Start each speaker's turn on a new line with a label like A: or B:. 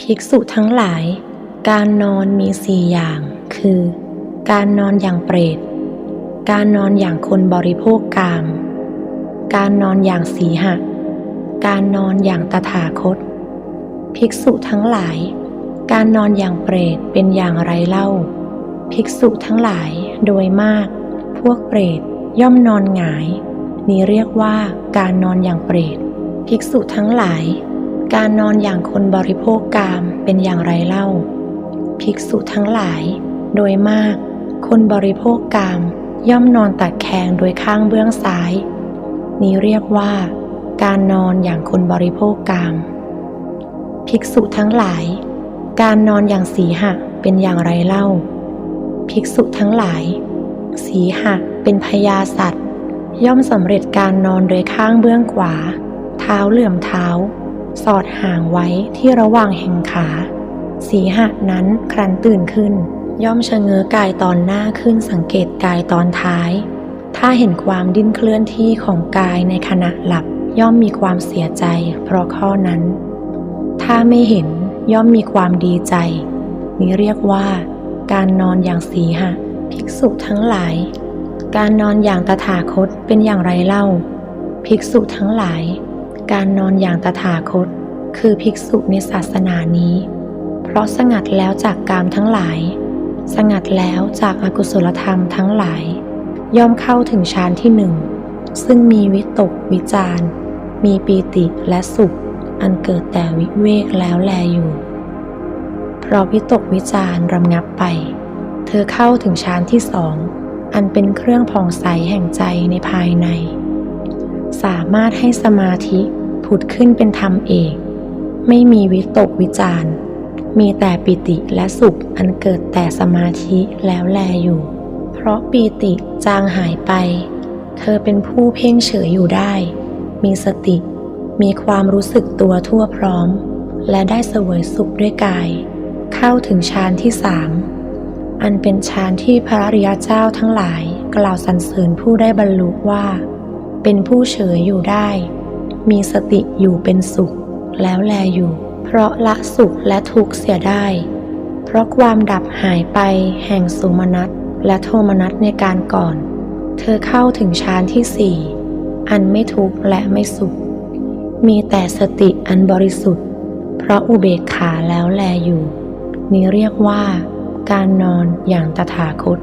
A: ภิกษุทั้งหลาย การนอนมีสี่อย่าง คือ การนอนอย่างเปรต การนอนอย่างคนบริโภคกาม การนอนอย่างสีหะ การนอนอย่างตถาคต ภิกษุทั้งหลาย การนอนอย่างเปรตเป็นอย่างไรเล่า ภิกษุทั้งหลายโดยมาก พวกเปรตย่อมนอนหงาย นี้เรียกว่าการนอนอย่างเปรต ภิกษุทั้งหลาย การนอนอย่างคนบริโภคกามเป็นอย่างไรเล่า ภิกษุทั้งหลาย โดยมาก คนบริโภคกามย่อมนอนตัดแคงโดยข้างเบื้องซ้าย นี้เรียกว่า การนอนอย่างคนบริโภคกาม ภิกษุทั้งหลาย การนอนอย่างสีหะเป็นอย่างไรเล่า ภิกษุทั้งหลาย สีหะเป็นพยาสัตว์ย่อมสำเร็จการนอนโดยข้างเบื้องขวา เท้าเหลื่อมเท้า สอดห่างไว้ที่ระหว่างแห่งขา สีหะนั้นครันตื่นขึ้น ย่อมชะเง้อกายตอนหน้าขึ้นสังเกตกายตอนท้าย ถ้าเห็นความดิ้นเคลื่อนที่ของกายในขณะหลับ ย่อมมีความเสียใจ เพราะข้อนั้น ถ้าไม่เห็นย่อมมีความดีใจ นี้เรียกว่า การนอนอย่างสีหะ ภิกษุทั้งหลาย การนอนอย่างตถาคตเป็นอย่างไรเล่า ภิกษุทั้งหลาย การนอนอย่างตถาคต คือภิกษุในศาสนานี้ เพราะสงัดแล้วจากกามทั้งหลาย สงัดแล้วจากอากุศลธรรมทั้งหลาย ย่อมเข้าถึงฌานที่หนึ่ง ซึ่งมีวิตกวิจารมีปีติและสุข อันเกิดแต่วิเวกแล้วแลอยู่ เพราะวิตกวิจารรำงับไป เธอเข้าถึงฌานที่สอง อันเป็นเครื่องผ่องใสแห่งใจในภายในสามารถให้สมาธิ ผุดขึ้นเป็นธรรมเอก ไม่มีวิตกวิจารณ์มีแต่ปิติและสุขอันเกิดแต่สมาธิแล้วแลอยู่ เพราะปีติจางหายไป เธอเป็นผู้เพ่งเฉยอยู่ได้ มีสติ มีความรู้สึกตัวทั่วพร้อม และได้เสวยสุขด้วยกาย เข้าถึงฌานที่สามอันเป็นฌานที่พระริยเจ้าทั้งหลาย กล่าวสรรเสริญผู้ได้บรรลุว่า เป็นผู้เฉยอยู่ได้ มีสติอยู่เป็นสุข แล้วแลอยู่ เพราะละสุขและทุกข์เสียได้ เพราะความดับหายไปแห่งสุมนัตและโทมนัตในการก่อน เธอเข้าถึงฌานที่สี่อันไม่ทุกข์และไม่สุข มีแต่สติอันบริสุทธิ์ เพราะอุเบกขาแล้วแลอยู่ นี้เรียกว่า การนอนอย่างตถาคต